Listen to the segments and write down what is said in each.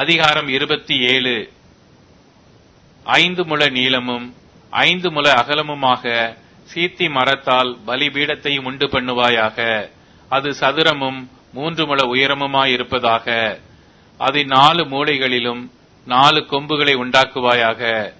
அதிகாரம் இருபத்தி ஏழு. ஐந்து முழ நீளமும் ஐந்து முழ அகலமுமாக சீத்தி மரத்தால் பலிபீடத்தையும் உண்டு பண்ணுவாயாக. அது சதுரமும் மூன்று முழ உயரமுமாயிருப்பதாக. அதன் நாலு மூலைகளிலும் நாலு கொம்புகளை உண்டாக்குவாயாக.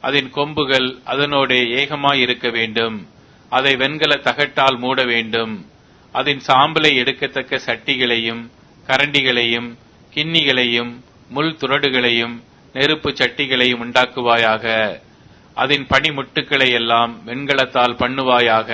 அதன் கொம்புகள் அதனோடே ஏகமாயிருக்க வேண்டும். அதை வெண்கல தகட்டால் மூட வேண்டும். அதன் சாம்பலை எடுக்கத்தக்க சட்டிகளையும் கரண்டிகளையும் கிண்ணிகளையும் முள் துறடுகளையும் நெருப்பு சட்டிகளையும் உண்டாக்குவாயாக. அதன் பனிமுட்டுக்களை எல்லாம் வெண்கலத்தால் பண்ணுவாயாக.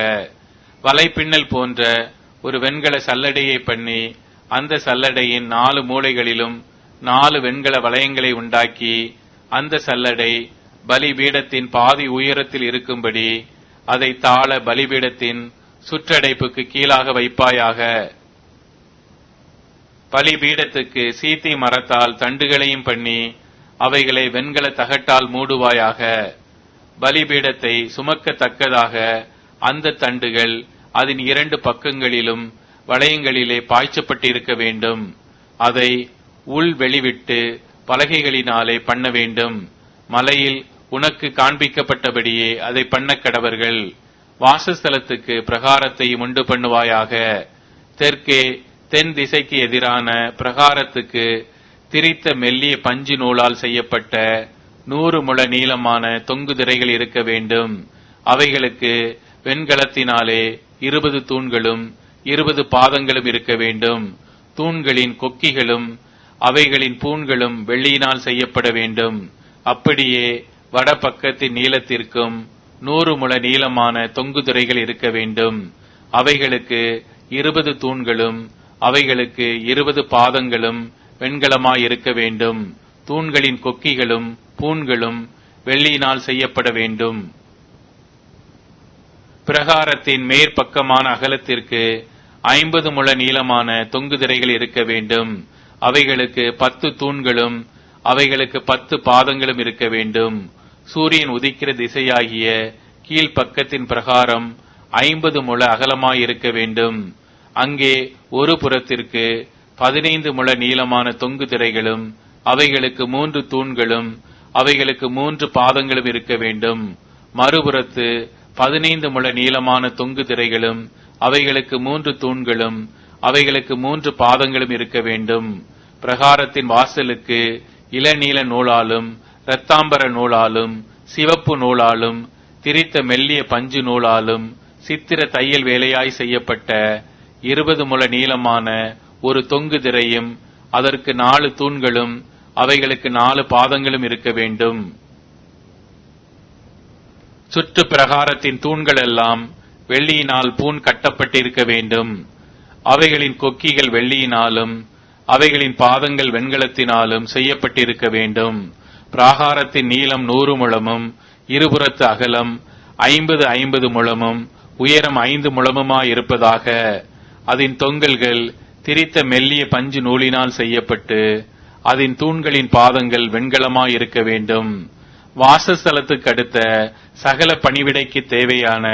வலைப்பின்னல் போன்ற ஒரு வெண்கல சல்லடையை பண்ணி அந்த சல்லடையின் நாலு மூலைகளிலும் நாலு வெண்கல வளையங்களை உண்டாக்கி அந்த சல்லடை பலிபீடத்தின் பாதி உயரத்தில் இருக்கும்படி அதை தாழ பலிபீடத்தின் சுற்றடைப்புக்கு கீழாக வைப்பாயாக. பலிபீடத்துக்கு சீத்தி மரத்தால் தண்டுகளையும் பண்ணி அவைகளை வெண்கல தகட்டால் மூடுவாயாக. பலிபீடத்தை சுமக்கத்தக்கதாக அந்த தண்டுகள் அதன் இரண்டு பக்கங்களிலும் வளையங்களிலே பாய்ச்சப்பட்டிருக்க வேண்டும். அதை உள் வெளிவிட்டு பலகைகளினாலே பண்ண வேண்டும். மலையில் உனக்கு காண்பிக்கப்பட்டபடியே அதை பண்ண கடவர்கள். வாசஸ்தலத்துக்கு பிரகாரத்தையும் உண்டு பண்ணுவாயாக. தெற்கே தென் திசைக்கு எதிரான பிரகாரத்துக்கு திரித்த மெல்லிய பஞ்சு நூலால் செய்யப்பட்ட நூறு முழ நீளமான தொங்கு திரைகள் இருக்க வேண்டும். அவைகளுக்கு வெண்கலத்தினாலே இருபது தூண்களும் இருபது பாதங்களும் இருக்க வேண்டும். தூண்களின் கொக்கிகளும் அவைகளின் பூண்களும் வெள்ளியினால் செய்யப்பட வேண்டும். அப்படியே வடபக்கத்தின் நீளத்திற்கும் நூறு முழ நீளமான தொங்கு திரைகள் இருக்க வேண்டும். அவைகளுக்கு இருபது தூண்களும் அவைகளுக்கு இருபது பாதங்களும் வெண்கலமாயிருக்க வேண்டும். தூண்களின் கொக்கிகளும் பூண்களும் வெள்ளியினால் செய்யப்பட வேண்டும். பிரகாரத்தின் மேற்பக்கமான அகலத்திற்கு ஐம்பது முழ நீளமான தொங்கு திரைகள் இருக்க வேண்டும். அவைகளுக்கு பத்து தூண்களும் அவைகளுக்கு பத்து பாதங்களும் இருக்க வேண்டும். சூரியன் உதிக்கிற திசையாகிய கீழ்ப்பக்கத்தின் பிரகாரம் ஐம்பது முழ அகலமாயிருக்க வேண்டும். அங்கே ஒரு புறத்திற்கு பதினைந்து முழ நீளமான தொங்கு திரைகளும் அவைகளுக்கு மூன்று தூண்களும் அவைகளுக்கு மூன்று பாதங்களும் இருக்க வேண்டும். மறுபுறத்து பதினைந்து முழ நீளமான தொங்கு திரைகளும் அவைகளுக்கு மூன்று தூண்களும் அவைகளுக்கு மூன்று பாதங்களும் இருக்க வேண்டும். பிரகாரத்தின் வாசலுக்கு இளநீல நூலாலும் இரத்தாம்பர நூலாலும் சிவப்பு நூலாலும் திரித்த மெல்லிய பஞ்சு நூலாலும் சித்திர தையல் வேலையாய் செய்யப்பட்ட இருபது முழ நீளமான ஒரு தொங்கு திரையும் அதற்கு நாலு தூண்களும் அவைகளுக்கு நாலு பாதங்களும் இருக்க வேண்டும். சுற்று பிரகாரத்தின் தூண்கள் எல்லாம் வெள்ளியினால் பூண் கட்டப்பட்டிருக்க வேண்டும். அவைகளின் கொக்கிகள் வெள்ளியினாலும் அவைகளின் பாதங்கள் வெண்கலத்தினாலும் செய்யப்பட்டிருக்க வேண்டும். பிராகாரத்தின் நீளம் நூறு முழமும் இருபுறத்து அகலம் ஐம்பது ஐம்பது முழமும் உயரம் ஐந்து முழமுமாயிருப்பதாக அதன் தொங்கல்கள் திரித்த மெல்லிய பஞ்சு நூலினால் செய்யப்பட்டு அதன் தூண்களின் பாதங்கள் வெண்கலமாயிருக்க வேண்டும். வாசஸ்தலத்துக்கு அடுத்த சகல பணிவிடைக்கு தேவையான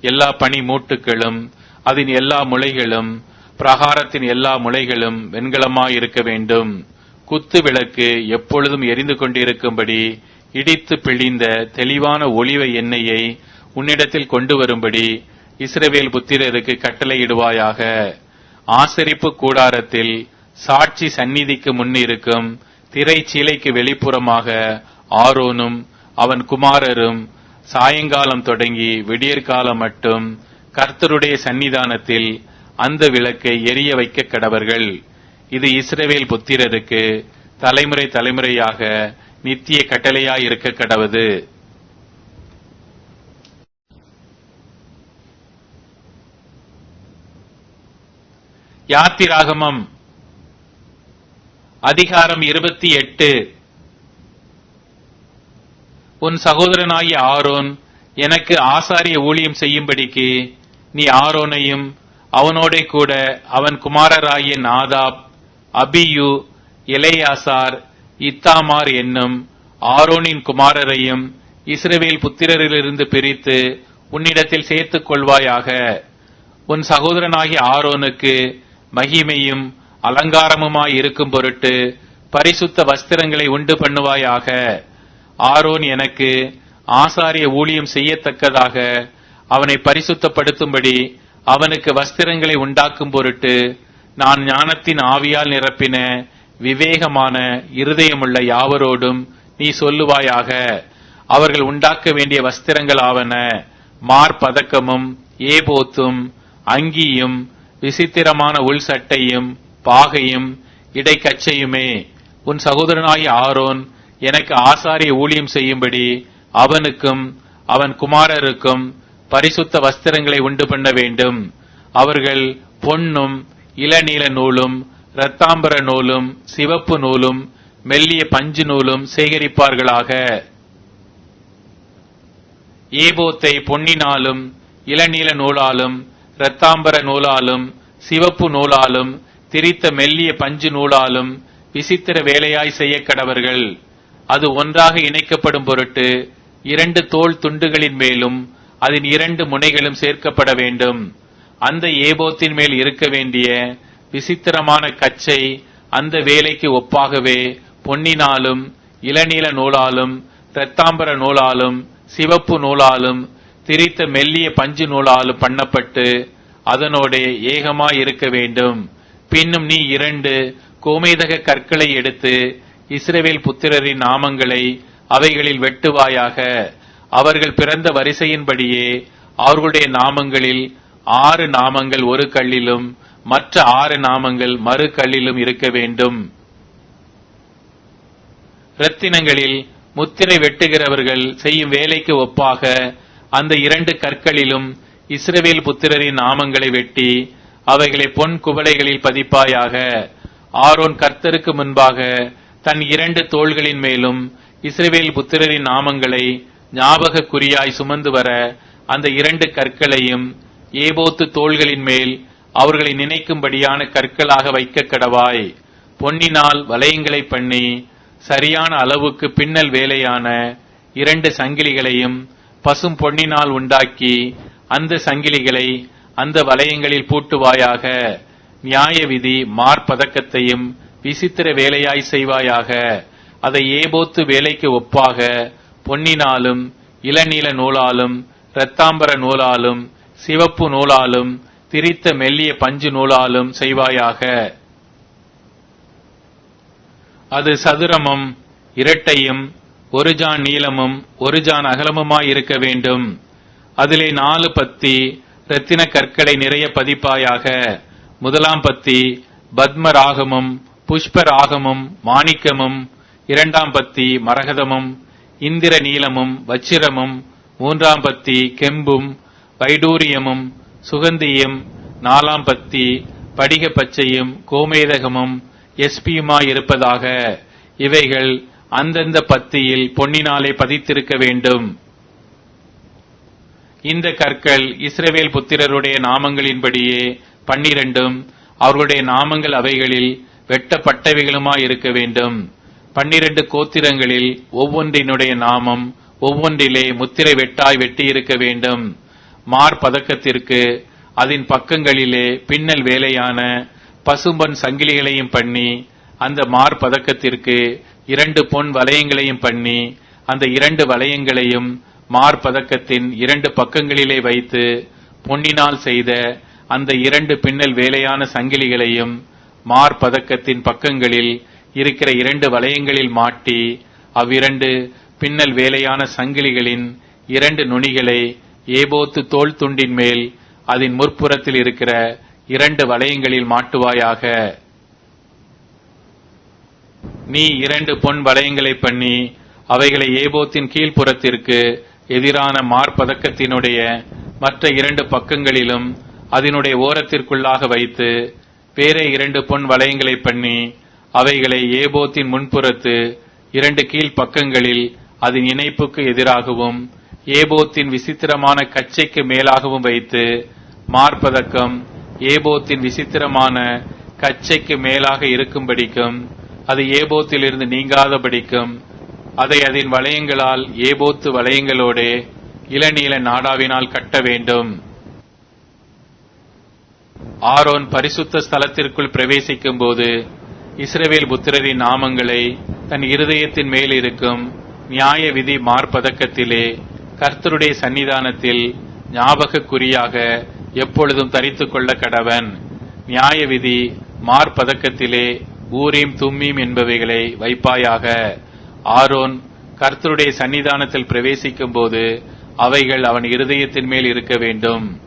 எல்லா பனி மூட்டுகளும் அதன் எல்லா முளைகளும் பிரகாரத்தின் எல்லா முளைகளும் வெண்கலமாயிருக்க வேண்டும். குத்து விளக்கு எப்பொழுதும் எரிந்து கொண்டிருக்கும்படி இடித்து பிழிந்த தெளிவான ஒளிவ எண்ணெயை உன்னிடத்தில் கொண்டு வரும்படி இஸ்ரவேல் புத்திரருக்கு கட்டளையிடுவாயாக. ஆசரிப்பு கூடாரத்தில் சாட்சி சந்நிதிக்கு முன்னிருக்கும் திரைச்சீலைக்கு வெளிப்புறமாக ஆரோனும் அவன் குமாரரும் சாயங்காலம் தொடங்கி விடியற்காலம் மட்டும் கர்த்தருடைய சன்னிதானத்தில் அந்த விளக்கை எரிய வைக்க கடவர்கள். இது இஸ்ரவேல் புத்திரருக்கு தலைமுறை தலைமுறையாக நித்திய கட்டளையாய் இருக்க கடவது. யாத்திராகமம். அதிகாரம் இருபத்தி எட்டு. உன் சகோதரனாகிய ஆரோன் எனக்கு ஆசாரிய ஊழியம் செய்யும்படிக்கு நீ ஆரோனையும் அவனோட கூட அவன் குமாரராகிய நாதாப் அபியு இளையாசார் இத்தாமார் என்னும் ஆரோனின் குமாரரையும் இஸ்ரவேல் புத்திரரிலிருந்து பிரித்து உன்னிடத்தில் சேர்த்துக் கொள்வாயாக. உன் சகோதரனாகிய ஆரோனுக்கு மகிமையும் அலங்காரமுமாய் இருக்கும் பொருட்டு பரிசுத்த வஸ்திரங்களை உண்டு பண்ணுவாயாக. ஆரோன் எனக்கு ஆசாரிய ஊழியம் செய்யத்தக்கதாக அவனை பரிசுத்தப்படுத்தும்படி அவனுக்கு வஸ்திரங்களை உண்டாக்கும் பொருட்டு நான் ஞானத்தின் ஆவியால் நிரப்பின விவேகமான இருதயமுள்ள யாவரோடும் நீ சொல்லுவாயாக. அவர்கள் உண்டாக்க வேண்டிய வஸ்திரங்கள் ஆவன. மார்பதக்கமும் ஏபோத்தும் அங்கியும் விசித்திரமான உள் சட்டையும் பாகையும் இடைக்கச்சையுமே உன் சகோதரனாகிய ஆரோன் எனக்கு ஆசாரிய ஊழியம் செய்யும்படி அவனுக்கும் அவன் குமாரருக்கும் பரிசுத்த வஸ்திரங்களை உண்டு பண்ண வேண்டும். அவர்கள் பொன்னும் இளநீல நூலும் இரத்தாம்பர நூலும் சிவப்பு நூலும் மெல்லிய பஞ்சு நூலும் சேகரிப்பார்களாக. ஏபோத்தை பொன்னினாலும் இளநீல நூலாலும் இரத்தாம்பர நூலாலும் சிவப்பு நூலாலும் திரித்த மெல்லிய பஞ்சு நூலாலும் விசித்திர வேலையாய் செய்ய கடவர்கள். அது ஒன்றாக இணைக்கப்படும் பொருட்டு இரண்டு தோல் துண்டுகளின் மேலும் அதன் இரண்டு முனைகளும் சேர்க்கப்பட வேண்டும். அந்த ஏபோத்தின் மேல் இருக்க வேண்டிய விசித்திரமான கச்சை அந்த வேலைக்கு ஒப்பாகவே பொன்னினாலும் இளநீல நூலாலும் இரத்தாம்பர நூலாலும் சிவப்பு நூலாலும் திரித்த மெல்லிய பஞ்சு நூலால் பண்ணப்பட்டு அதனோடே ஏகமாய் இருக்க வேண்டும். பின்னும் நீ இரண்டு கோமேதக கற்களை எடுத்து இஸ்ரவேல் புத்திரரின் நாமங்களை அவைகளில் வெட்டுவாயாக. அவர்கள் பிறந்த வரிசையின்படியே அவர்களுடைய நாமங்களில் ஆறு நாமங்கள் ஒரு கல்லிலும் மற்ற ஆறு நாமங்கள் மறு கல்லிலும் இருக்க வேண்டும். ரத்தினங்களில் முத்திரை வெட்டுகிறவர்கள் செய்யும் வேலைக்கு ஒப்பாக அந்த இரண்டு கற்களிலும் இஸ்ரவேல் புத்திரரின் நாமங்களை வெட்டி அவைகளை பொன் குவளைகளில் பதிப்பாயாக ஆரோன் கர்த்தருக்கு முன்பாக தன் இரண்டு தோள்களின் மேலும் இஸ்ரவேல் புத்திரரின் நாமங்களை ஞாபக குறியாய் சுமந்து வர அந்த இரண்டு கற்களையும் ஏபோத்து தோள்களின் மேல் அவர்களை நினைக்கும்படியான கற்களாக வைக்க கடவாய். பொன்னினால் வளையங்களை பண்ணி சரியான அளவுக்கு பின்னல் வேலையான இரண்டு சங்கிலிகளையும் பசும் பொன்னினால் உண்டாக்கி அந்த சங்கிலிகளை அந்த வளையங்களில் பூட்டுவாயாக. நியாய விதி மார்பதக்கத்தையும் விசித்திர வேலையாய் செய்வாயாக. அதை ஏபோத்து வேலைக்கு ஒப்பாக பொன்னினாலும் இளநீல நூலாலும் இரத்தாம்பர நூலாலும் சிவப்பு நூலாலும் திரித்த மெல்லிய பஞ்சு நூலாலும் செய்வாயாக. அது சதுரமும் இரட்டையும் ஒரு ஜான் நீளமும் ஒரு ஜான் அகலமுமாய் இருக்க வேண்டும். அதிலே நாலு பத்தி ரத்தின கற்களை நிறைய பதிப்பாயாக. முதலாம் பத்தி பத்ம ராகமும் புஷ்ப ராகமும் மாணிக்கமும். இரண்டாம் பத்தி மரகதமும். இந்திர நீலமும் வச்சிரமும். மூன்றாம் பத்தி கெம்பும் வைடூரியமும் சுகந்தியும். நாலாம் பத்தி படிக பச்சையும் கோமேதகமும் எஸ்பியுமாயிருப்பதாக இவைகள் அந்தந்த பத்தியில் பொன்னினாலே பதித்திருக்க வேண்டும். இந்த கற்கள் இஸ்ரவேல் புத்திரருடைய நாமங்களின்படியே பன்னிரண்டும் அவர்களுடைய நாமங்கள் அவைகளில் வெட்டப்பட்டவைகளுமாய் இருக்க வேண்டும். பன்னிரண்டு கோத்திரங்களில் ஒவ்வொன்றினுடைய நாமம் ஒவ்வொன்றிலே முத்திரை வெட்டாய் வெட்டியிருக்க வேண்டும். மார்பதக்கத்திற்கு அதன் பக்கங்களிலே பின்னல் வேலையான பசும்பன் சங்கிலிகளையும் பண்ணி அந்த மார்பதக்கத்திற்கு இரண்டு பொன் வளையங்களையும் பண்ணி அந்த இரண்டு வளையங்களையும் மார்பதக்கத்தின் இரண்டு பக்கங்களிலே வைத்து பொன்னினால் செய்த அந்த இரண்டு பின்னல் வேலையான சங்கிலிகளையும் மார்பதக்கத்தின் பக்கங்களில் இருக்கிற இரண்டு வளையங்களில் மாட்டி அவ்விரண்டு பின்னல் வேலையான சங்கிலிகளின் இரண்டு நுனிகளை ஏபோத்து தோல் துண்டின் மேல் அதன் முற்புறத்தில் இருக்கிற இரண்டு வளையங்களில் மாட்டுவாயாக. நீ இரண்டு பொன் வளையங்களை பண்ணி அவைகளை ஏபோத்தின் கீழ்ப்புறத்திற்கு எதிரான மார்பதக்கத்தினுடைய மற்ற இரண்டு பக்கங்களிலும் அதனுடைய ஓரத்திற்குள்ளாக வைத்து வேறே இரண்டு பொன் வளையங்களை பண்ணி அவைகளை ஏபோத்தின் முன்புறத்து இரண்டு கீழ் பக்கங்களில் அதன் இணைப்புக்கு எதிராகவும் ஏபோத்தின் விசித்திரமான கச்சைக்கு மேலாகவும் வைத்து மார்பதக்கம் ஏபோத்தின் விசித்திரமான கச்சைக்கு மேலாக இருக்கும்படிக்கும் அது ஏபோத்திலிருந்து நீங்காதபடிக்கும் அதை அதன் வளையங்களால் ஏபோத்து வளையங்களோடு இளநீல நாடாவினால் கட்ட வேண்டும். ஆரோன் பரிசுத்த ஸ்தலத்திற்குள் பிரவேசிக்கும் போது இஸ்ரவேல் புத்திரரின் நாமங்களை தன் இருதயத்தின் மேல் இருக்கும் நியாய விதி மார்பதக்கத்திலே கர்த்தருடைய சன்னிதானத்தில் ஞாபக குறியாக எப்பொழுதும் தரித்துக் கொள்ள கடவன். நியாய விதி மார்பதக்கத்திலே ஊரீம் தும்மீம் என்பவைகளை வைப்பாயாக. ஆரோன் கர்த்தருடைய சன்னிதானத்தில் பிரவேசிக்கும் போது அவைகள் அவன் இருதயத்தின் மேல் இருக்க வேண்டும்.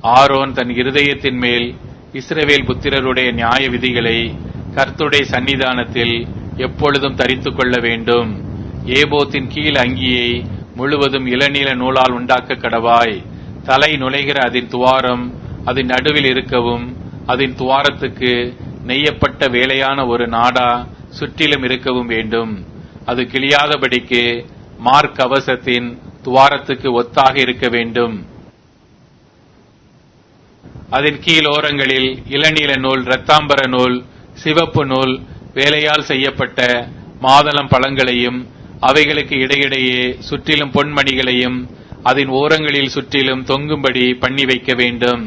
ஆரோன் தன் இருதயத்தின் மேல் இஸ்ரவேல் புத்திரருடைய நியாய விதிகளை கர்த்தருடைய சன்னிதானத்தில் எப்பொழுதும் தரித்துக் கொள்ள வேண்டும். ஏபோத்தின் கீழ் அங்கியை முழுவதும் இளநீல நூலால் உண்டாக்க கடவாய். தலை நுழைகிற அதன் துவாரம் அதன் நடுவில் இருக்கவும் அதன் துவாரத்துக்கு நெய்யப்பட்ட வேலையான ஒரு நாடா சுற்றிலும் இருக்கவும் வேண்டும். அது கிளியாதபடிக்கு மார்க்கவசத்தின் துவாரத்துக்கு ஒத்தாக இருக்க வேண்டும். அதன் கீழ் ஓரங்களில் இளநீல நூல் இரத்தாம்பர நூல் சிவப்பு நூல் வேலையால் செய்யப்பட்ட மாதளம் பழங்களையும் அவைகளுக்கு இடையிடையே சுற்றிலும் பொன்மணிகளையும் அதன் ஓரங்களில் சுற்றிலும் தொங்கும்படி பண்ணி வைக்க வேண்டும்.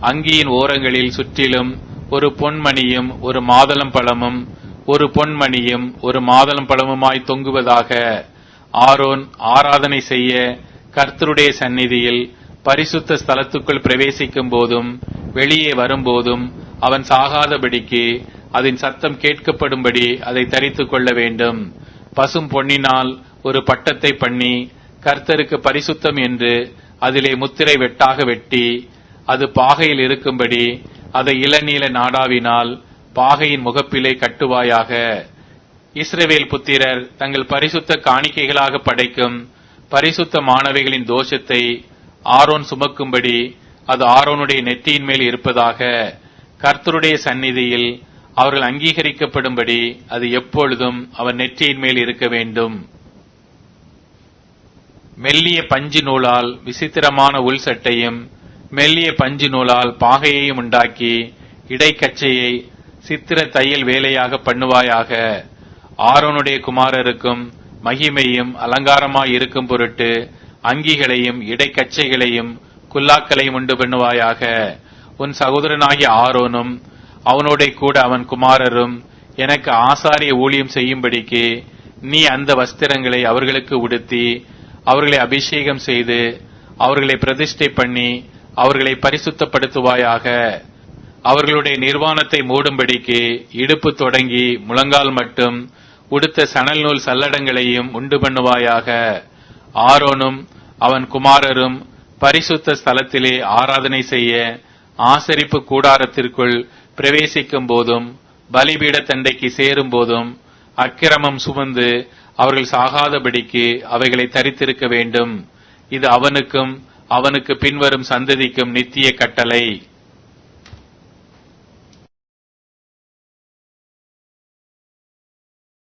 அங்கியின் ஓரங்களில் சுற்றிலும் ஒரு பொன்மணியும் ஒரு மாதளம் பழமும் ஒரு பொன்மணியும் ஒரு மாதளம் பழமுமாய் தொங்குவதாக ஆரோன் ஆராதனை செய்ய கர்த்தருடைய சந்நிதியில் பரிசுத்த ஸ்தலத்துக்குள் பிரவேசிக்கும் போதும் வெளியே வரும்போதும் அவன் சாகாதபடிக்கு அதன் சத்தம் கேட்கப்படும்படி அதை தரித்துக் கொள்ள வேண்டும். பசும் பொன்னினால் ஒரு பட்டத்தை பண்ணி கர்த்தருக்கு பரிசுத்தம் என்று அதிலே முத்திரை வெட்டாக வெட்டி அது பாகையில் இருக்கும்படி அதை இளநீல நாடாவினால் பாகையின் முகப்பிலே கட்டுவாயாக. இஸ்ரவேல் புத்திரர் தங்கள் பரிசுத்த காணிக்கைகளாக படைக்கும் பரிசுத்த மாணவிகளின் தோஷத்தை ஆரோன் சுமக்கும்படி அது ஆரோனுடைய நெற்றியின் மேல் இருப்பதாக கர்த்தருடைய சந்நிதியில் அவர்கள் அங்கீகரிக்கப்படும்படி அது எப்பொழுதும் அவன் நெற்றியின் மேல் இருக்க வேண்டும். மெல்லிய பஞ்சு நூலால் விசித்திரமான உள் சட்டையும் மெல்லிய பஞ்சு நூலால் பாகையையும் உண்டாக்கி இடைக்கச்சையை சித்திர தையல் வேலையாக பண்ணுவாயாக. ஆரோனுடைய குமாரருக்கும் மகிமையும் அலங்காரமாய் இருக்கும் பொருட்டு அங்கிகளையும் இடைக்கச்சைகளையும் குல்லாக்களையும் உண்டு பண்ணுவாயாக. உன் சகோதரனாகிய ஆரோனும் அவனோட கூட அவன் குமாரரும் எனக்கு ஆசாரிய ஊழியம் செய்யும்படிக்கு நீ அந்த வஸ்திரங்களை அவர்களுக்கு உடுத்தி அவர்களை அபிஷேகம் செய்து அவர்களை பிரதிஷ்டை பண்ணி அவர்களை பரிசுத்தப்படுத்துவாயாக. அவர்களுடைய நிர்வாணத்தை மூடும்படிக்கு இடுப்பு தொடங்கி முழங்கால் மட்டும் உடுத்த சணல் நூல் சல்லடங்களையும் உண்டு பண்ணுவாயாக. ஆரோனும் அவன் குமாரரும் பரிசுத்த ஸ்தலத்திலே ஆராதனை செய்ய ஆசரிப்பு கூடாரத்திற்குள் பிரவேசிக்கும் போதும் பலிபீட தண்டைக்கு சேரும் போதும் அக்கிரமம் சுமந்து அவர்கள் சாகாதபடிக்கு அவைகளை தரித்திருக்க வேண்டும். இது அவனுக்கும் அவனுக்கு பின்வரும் சந்ததிக்கும் நித்திய கட்டளை.